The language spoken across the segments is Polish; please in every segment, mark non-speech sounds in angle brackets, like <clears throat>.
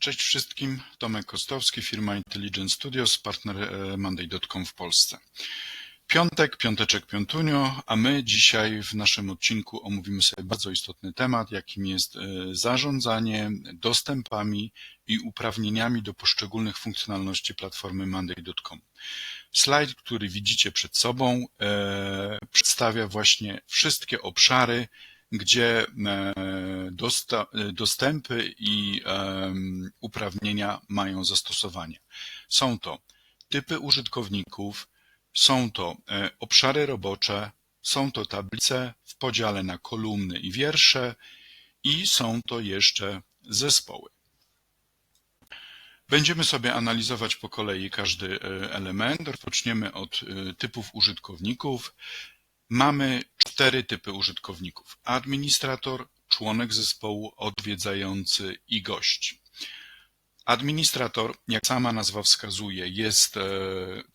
Cześć wszystkim, Tomek Kostowski, firma Intelligent Studios, partner e, Monday.com w Polsce. Piątek, piąteczek, piątunio, a my dzisiaj w naszym odcinku omówimy sobie bardzo istotny temat, jakim jest e, zarządzanie dostępami i uprawnieniami do poszczególnych funkcjonalności platformy Monday.com. Slajd, który widzicie przed sobą, e, przedstawia właśnie wszystkie obszary, gdzie e, dostępy i uprawnienia mają zastosowanie. Są to typy użytkowników, są to e, obszary robocze, są to tablice w podziale na kolumny i wiersze i są to jeszcze zespoły. Będziemy sobie analizować po kolei każdy e, element. Rozpoczniemy od typów użytkowników. Mamy cztery typy użytkowników: administrator, członek zespołu, odwiedzający i gość. Administrator, jak sama nazwa wskazuje, jest e,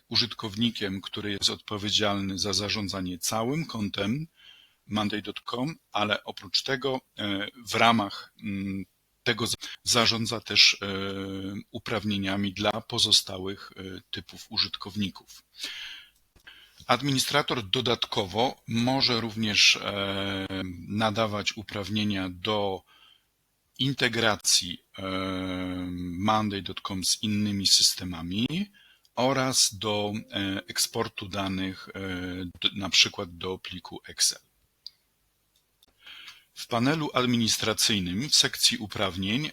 użytkownikiem, który jest odpowiedzialny za zarządzanie całym kontem Monday.com, ale oprócz tego e, w ramach mm, tego zarządza też e, uprawnieniami dla pozostałych typów użytkowników. Administrator dodatkowo może również e, nadawać uprawnienia do integracji e, Monday.com z innymi systemami oraz do e, eksportu danych na przykład do pliku Excel. W panelu administracyjnym w sekcji uprawnień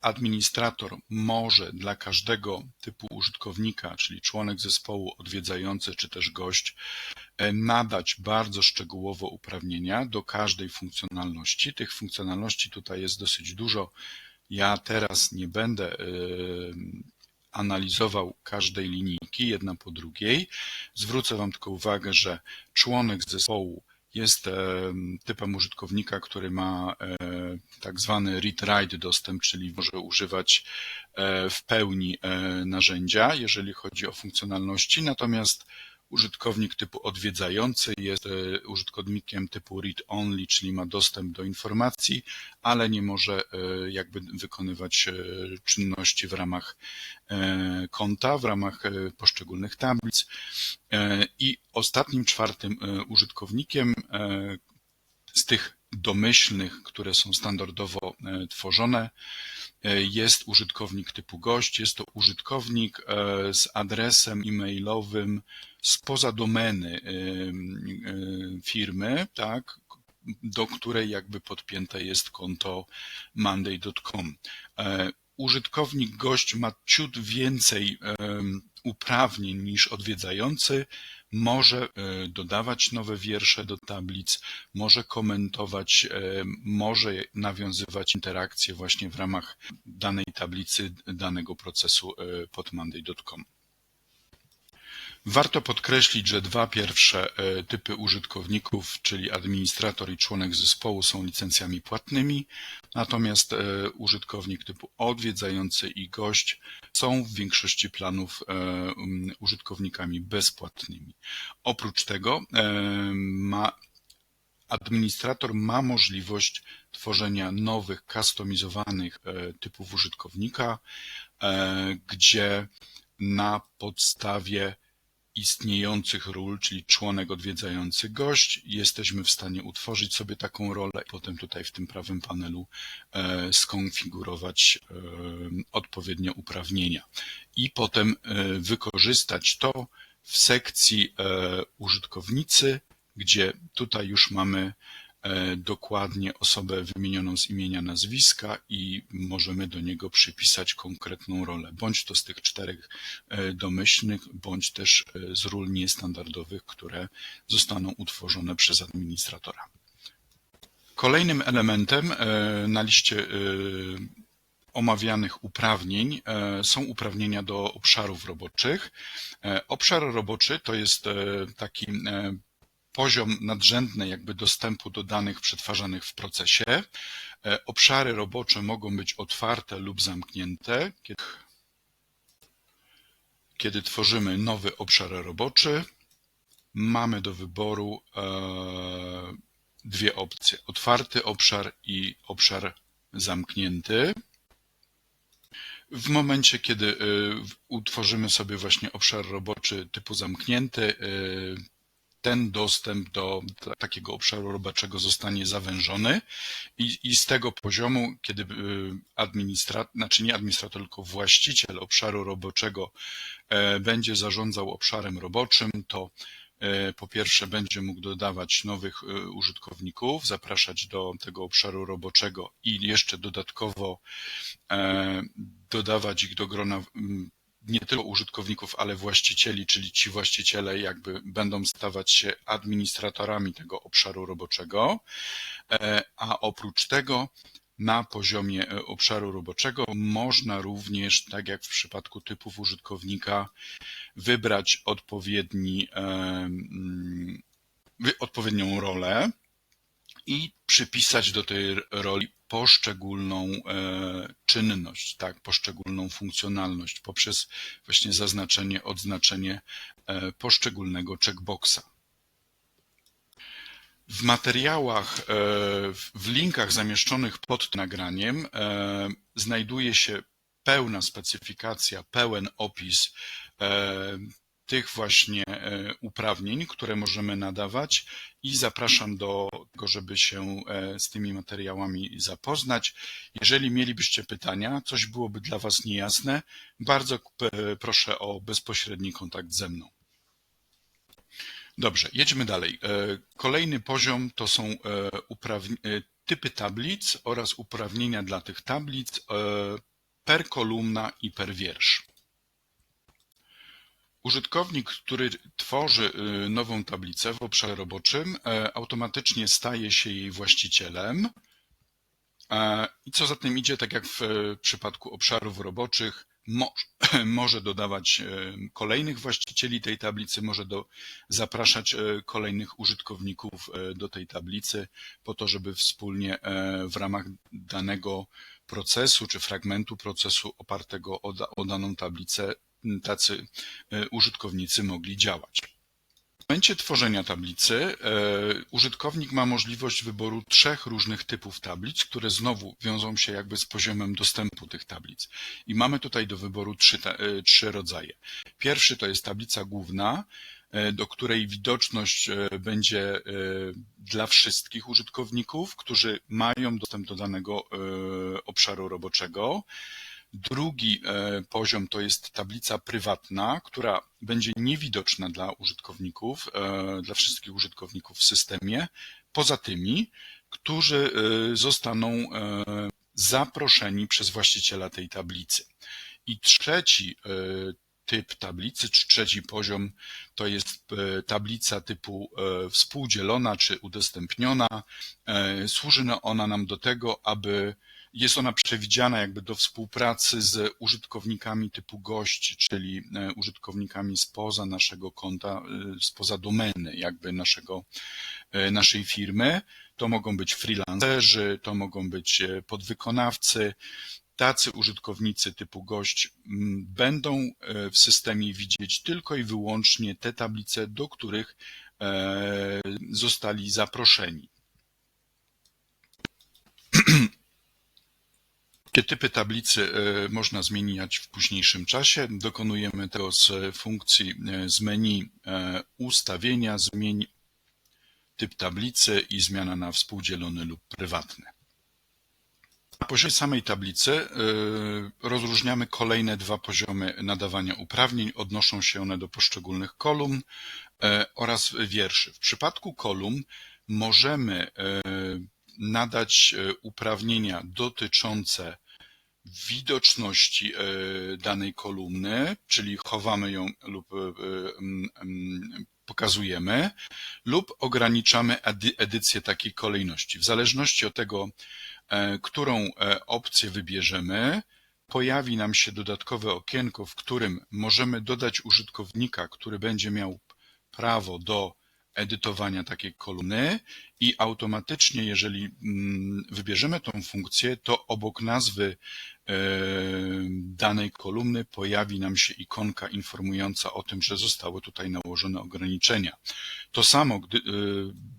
Administrator może dla każdego typu użytkownika, czyli członek zespołu, odwiedzający czy też gość, e, nadać bardzo szczegółowo uprawnienia do każdej funkcjonalności. Tych funkcjonalności tutaj jest dosyć dużo. Ja teraz nie będę e, analizował każdej linijki jedna po drugiej. Zwrócę Wam tylko uwagę, że członek zespołu jest typem użytkownika, który ma e, tak zwany read-write dostęp, czyli może używać e, w pełni e, narzędzia, jeżeli chodzi o funkcjonalności, natomiast Użytkownik typu odwiedzający jest e, użytkownikiem typu read only, czyli ma dostęp do informacji, ale nie może e, jakby wykonywać e, czynności w ramach konta, w ramach poszczególnych tablic. I ostatnim, czwartym użytkownikiem z tych domyślnych, które są standardowo tworzone, jest użytkownik typu gość, jest to użytkownik z adresem e-mailowym spoza domeny firmy, tak, do której jakby podpięte jest konto monday.com. E, użytkownik gość ma ciut więcej uprawnień niż odwiedzający, może e, dodawać nowe wiersze do tablic, może komentować, e, może nawiązywać interakcje właśnie w ramach danej tablicy, danego procesu pod monday.com. Warto podkreślić, że dwa pierwsze e, typy użytkowników, czyli administrator i członek zespołu są licencjami płatnymi, natomiast e, użytkownik typu odwiedzający i gość są w większości planów e, użytkownikami bezpłatnymi. Oprócz tego ma administrator ma możliwość tworzenia nowych, customizowanych typów użytkownika, gdzie na podstawie istniejących ról, czyli członek odwiedzający gość, jesteśmy w stanie utworzyć sobie taką rolę i potem tutaj w tym prawym panelu e, skonfigurować e, odpowiednie uprawnienia. I potem e, wykorzystać to w sekcji użytkownicy, gdzie tutaj już mamy dokładnie osobę wymienioną z imienia, nazwiska i możemy do niego przypisać konkretną rolę, bądź to z tych czterech e, domyślnych, bądź też e, z ról niestandardowych, które zostaną utworzone przez administratora. Kolejnym elementem na liście omawianych uprawnień są uprawnienia do obszarów roboczych. Obszar roboczy to jest taki poziom nadrzędny jakby dostępu do danych przetwarzanych w procesie. E, obszary robocze mogą być otwarte lub zamknięte. Kiedy, tworzymy nowy obszar roboczy, mamy do wyboru e, dwie opcje. Otwarty obszar i obszar zamknięty. W momencie, kiedy y, utworzymy sobie właśnie obszar roboczy typu zamknięty, ten dostęp do takiego obszaru roboczego zostanie zawężony i, i z tego poziomu, kiedy administrator, znaczy nie administrator, tylko właściciel obszaru roboczego e, będzie zarządzał obszarem roboczym, to E, po pierwsze będzie mógł dodawać nowych e, użytkowników, zapraszać do tego obszaru roboczego i jeszcze dodatkowo e, dodawać ich do grona nie tylko użytkowników, ale właścicieli, czyli ci właściciele jakby będą stawać się administratorami tego obszaru roboczego, a oprócz tego na poziomie e, obszaru roboczego można również, tak jak w przypadku typów użytkownika, wybrać odpowiedni, e, mm, odpowiednią rolę i przypisać do tej roli poszczególną e, czynność, tak, poszczególną funkcjonalność poprzez właśnie zaznaczenie, odznaczenie poszczególnego checkboxa. W materiałach, e, w linkach zamieszczonych pod nagraniem e, znajduje się pełna specyfikacja, pełen opis e, tych właśnie uprawnień, które możemy nadawać i zapraszam do tego, żeby się z tymi materiałami zapoznać. Jeżeli mielibyście pytania, coś byłoby dla Was niejasne, bardzo proszę o bezpośredni kontakt ze mną. Dobrze, jedźmy dalej. E, kolejny poziom to są e, e, typy tablic oraz uprawnienia dla tych tablic per kolumna i per wiersz. Użytkownik, który tworzy nową tablicę w obszarze roboczym, automatycznie staje się jej właścicielem. I co za tym idzie, tak jak w przypadku obszarów roboczych, <clears throat> może dodawać e, kolejnych właścicieli tej tablicy, może do, zapraszać e, kolejnych użytkowników e, do tej tablicy po to, żeby wspólnie w ramach danego procesu czy fragmentu procesu opartego o, o daną tablicę tacy użytkownicy mogli działać momencie tworzenia tablicy e, użytkownik ma możliwość wyboru trzech różnych typów tablic, które znowu wiążą się jakby z poziomem dostępu tych tablic. I mamy tutaj do wyboru trzy, e, trzy rodzaje. Pierwszy to jest tablica główna, e, do której widoczność będzie dla wszystkich użytkowników, którzy mają dostęp do danego obszaru roboczego. Drugi e, poziom to jest tablica prywatna, która będzie niewidoczna dla użytkowników, e, dla wszystkich użytkowników w systemie, poza tymi, którzy e, zostaną zaproszeni przez właściciela tej tablicy. I trzeci typ tablicy, czy trzeci poziom to jest tablica typu współdzielona czy udostępniona. Służy ona nam do tego, aby jest ona przewidziana jakby do współpracy z użytkownikami typu gość, czyli e, użytkownikami spoza naszego konta, e, spoza domeny jakby naszego, e, naszej firmy. To mogą być freelancerzy, to mogą być podwykonawcy. Tacy użytkownicy typu gość będą w systemie widzieć tylko i wyłącznie te tablice, do których zostali zaproszeni. <clears throat> Te typy tablicy e, można zmieniać w późniejszym czasie. Dokonujemy tego z funkcji e, z menu e, ustawienia, zmień typ tablicy i zmiana na współdzielony lub prywatny. Na poziomie samej tablicy rozróżniamy kolejne dwa poziomy nadawania uprawnień. Odnoszą się one do poszczególnych kolumn oraz wierszy. W przypadku kolumn możemy nadać e, uprawnienia dotyczące widoczności e, danej kolumny, czyli chowamy ją lub e, pokazujemy, lub ograniczamy edycję takiej kolejności. W zależności od tego, którą opcję wybierzemy, pojawi nam się dodatkowe okienko, w którym możemy dodać użytkownika, który będzie miał prawo do edytowania takiej kolumny i automatycznie, jeżeli mm, wybierzemy tą funkcję, to obok nazwy e, danej kolumny pojawi nam się ikonka informująca o tym, że zostały tutaj nałożone ograniczenia. To samo gdy, e,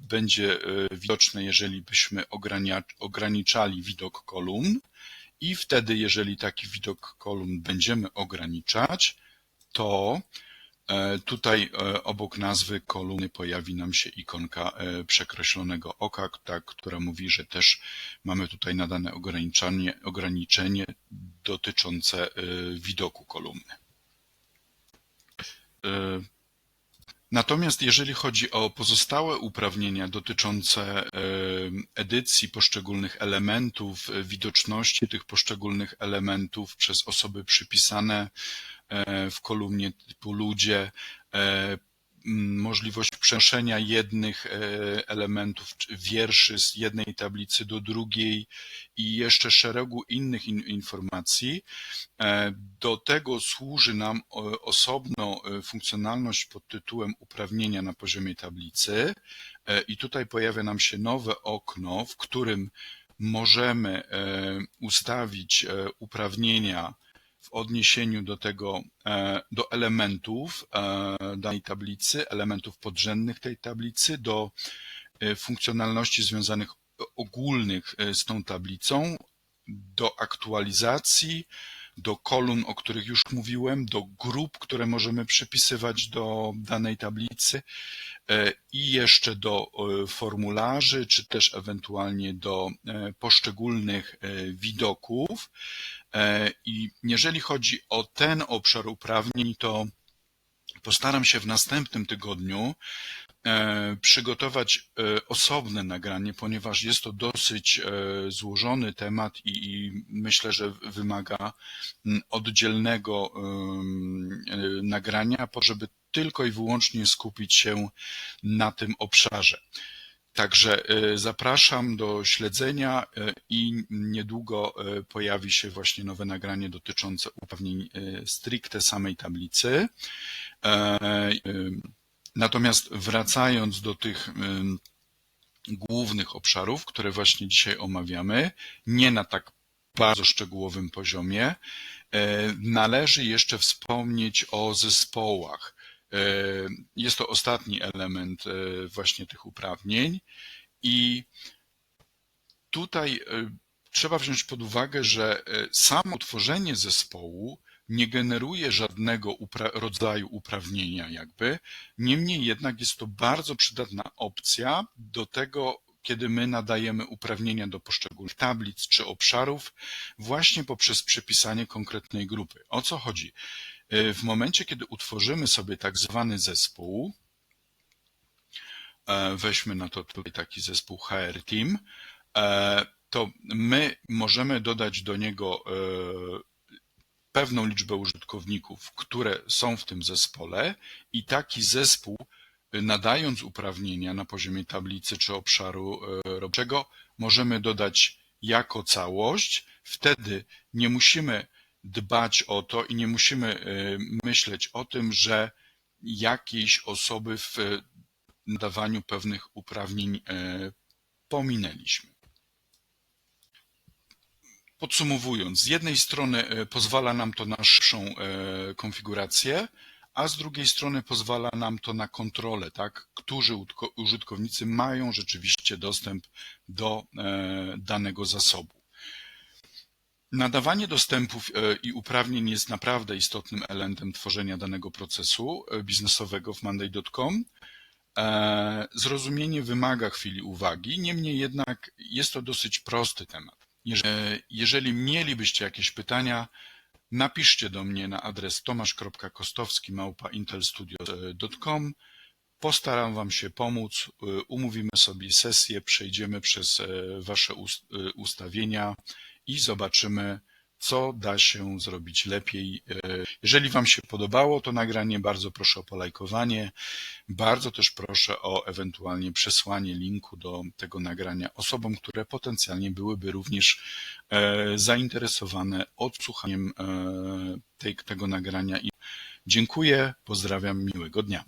będzie e, widoczne, jeżeli byśmy ograniczali widok kolumn i wtedy, jeżeli taki widok kolumn będziemy ograniczać, to tutaj e, obok nazwy kolumny pojawi nam się ikonka e, przekreślonego oka, która mówi, że też mamy tutaj nadane ograniczenie, ograniczenie dotyczące widoku kolumny. Natomiast jeżeli chodzi o pozostałe uprawnienia dotyczące edycji poszczególnych elementów, widoczności tych poszczególnych elementów przez osoby przypisane w kolumnie typu ludzie, możliwość przenoszenia jednych elementów wierszy z jednej tablicy do drugiej i jeszcze szeregu innych informacji. Do tego służy nam osobno funkcjonalność pod tytułem uprawnienia na poziomie tablicy i tutaj pojawia nam się nowe okno, w którym możemy ustawić uprawnienia w odniesieniu do tego, do elementów danej tablicy, elementów podrzędnych tej tablicy, do funkcjonalności związanych ogólnych z tą tablicą, do aktualizacji, do kolumn, o których już mówiłem, do grup, które możemy przypisywać do danej tablicy i jeszcze do formularzy, czy też ewentualnie do poszczególnych widoków. I jeżeli chodzi o ten obszar uprawnień, to postaram się w następnym tygodniu przygotować osobne nagranie, ponieważ jest to dosyć złożony temat i myślę, że wymaga oddzielnego nagrania, żeby tylko i wyłącznie skupić się na tym obszarze. Także zapraszam do śledzenia i niedługo pojawi się właśnie nowe nagranie dotyczące uprawnień stricte samej tablicy. Natomiast wracając do tych głównych obszarów, które właśnie dzisiaj omawiamy, nie na tak bardzo szczegółowym poziomie, należy jeszcze wspomnieć o zespołach. Jest to ostatni element właśnie tych uprawnień i tutaj trzeba wziąć pod uwagę, że samo tworzenie zespołu nie generuje żadnego rodzaju uprawnienia jakby, niemniej jednak jest to bardzo przydatna opcja do tego, kiedy my nadajemy uprawnienia do poszczególnych tablic czy obszarów właśnie poprzez przypisanie konkretnej grupy. O co chodzi? W momencie, kiedy utworzymy sobie tak zwany zespół, weźmy na to tutaj taki zespół HR Team, to my możemy dodać do niego pewną liczbę użytkowników, które są w tym zespole i taki zespół nadając uprawnienia na poziomie tablicy czy obszaru roboczego możemy dodać jako całość. Wtedy nie musimy dbać o to i nie musimy myśleć o tym, że jakieś osoby w nadawaniu pewnych uprawnień pominęliśmy. Podsumowując, z jednej strony pozwala nam to na szybszą konfigurację, a z drugiej strony pozwala nam to na kontrolę, tak, którzy użytkownicy mają rzeczywiście dostęp do danego zasobu. Nadawanie dostępów i uprawnień jest naprawdę istotnym elementem tworzenia danego procesu biznesowego w monday.com. Zrozumienie wymaga chwili uwagi, niemniej jednak jest to dosyć prosty temat. Jeżeli mielibyście jakieś pytania, napiszcie do mnie na adres tomasz.kostowski@intelstudio.com. Postaram Wam się pomóc, umówimy sobie sesję, przejdziemy przez Wasze ustawienia i zobaczymy, co da się zrobić lepiej. Jeżeli Wam się podobało to nagranie, bardzo proszę o polajkowanie. Bardzo też proszę o ewentualnie przesłanie linku do tego nagrania osobom, które potencjalnie byłyby również zainteresowane odsłuchaniem tego nagrania. Dziękuję, pozdrawiam, miłego dnia.